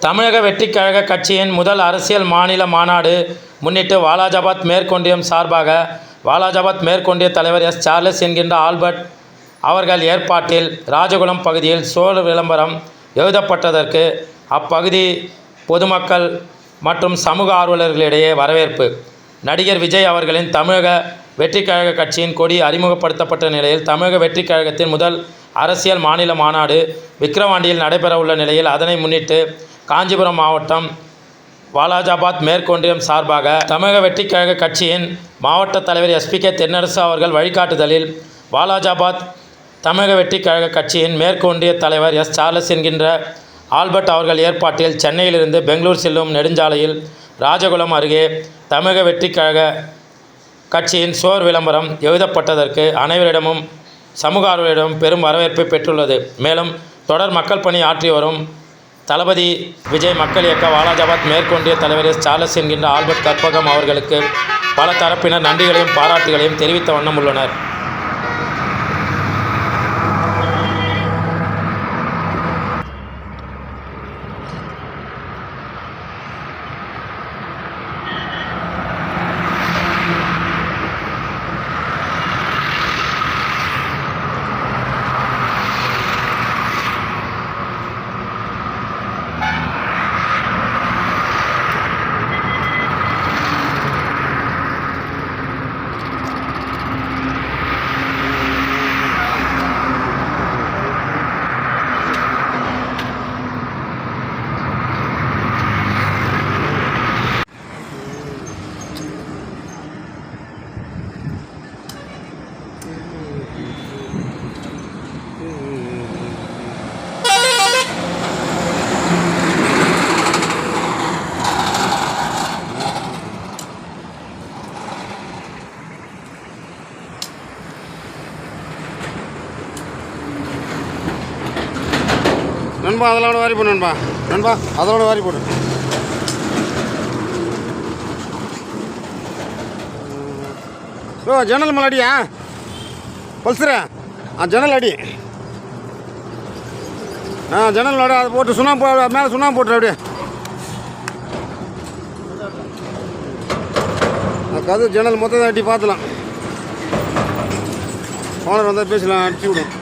தமிழக வெற்றிக் கழக கட்சியின் முதல் அரசியல் மாநில மாநாடு முன்னிட்டு வாலாஜாபாத் மேற்கொண்டியம் சார்பாக வாலாஜாபாத் மேற்கொண்டிய தலைவர் எஸ் சார்லஸ் என்கின்ற ஆல்பர்ட் அவர்கள் ஏற்பாட்டில் ராஜகுளம் பகுதியில் சோழ விளம்பரம் எழுதப்பட்டதற்கு அப்பகுதி பொதுமக்கள் மற்றும் சமூக ஆர்வலர்களிடையே வரவேற்பு. நடிகர் விஜய் அவர்களின் தமிழக வெற்றிக்கழக கட்சியின் கொடி அறிமுகப்படுத்தப்பட்ட நிலையில் தமிழக வெற்றிக்கழகத்தின் முதல் அரசியல் மாநில மாநாடு விக்கிரவாண்டியில் நடைபெறவுள்ள நிலையில் அதனை முன்னிட்டு காஞ்சிபுரம் மாவட்டம் வாலாஜாபாத் மேற்கொன்றியம் சார்பாக தமிழக வெற்றிக்கழக கட்சியின் மாவட்ட தலைவர் எஸ்பிகே தென்னரசு அவர்கள் வழிகாட்டுதலில் வாலாஜாபாத் தமிழக வெற்றிக்கழக கட்சியின் மேற்கொன்றிய தலைவர் எஸ் சார்லஸ் என்கின்ற ஆல்பர்ட் அவர்கள் ஏற்பாட்டில் சென்னையிலிருந்து பெங்களூர் செல்லும் நெடுஞ்சாலையில் ராஜகுளம் அருகே தமிழக வெற்றிக்கழக கட்சியின் சோர் விளம்பரம் எழுதப்பட்டதற்கு அனைவரிடமும் சமூக ஆர்வலரிடம் பெரும் வரவேற்பை பெற்றுள்ளது. மேலும் தொடர் மக்கள் பணி ஆற்றி வரும் தளபதி விஜய் மக்கள் இயக்க வாலாஜாபாத் மேற்கொண்டிய தலைவர் சார்லஸ் என்கின்ற ஆல்பர்ட் கற்பகம் அவர்களுக்கு பல தரப்பினர் நன்றிகளையும் பாராட்டுகளையும் தெரிவித்த வண்ணம் உள்ளனர். நண்பா அதெல்லாம் வாரி போடு நண்பா. நண்பா அதோட வாரி போடு. ஓ ஜன்னல் மலாடியா அடியா? பல்சரா ஆ ஜன்னல் அடி. ஆ ஜன்னல் அடி அதை போட்டு சுண்ணாம்பு போ- மேலே சுண்ணாம்பு போட்டுரு அப்படியே. கதவு ஜன்னல் மொத்தம் அட்டி பார்த்துலாம். ஓனர் வந்தால் பேசலாம் அடிச்சு விடும்.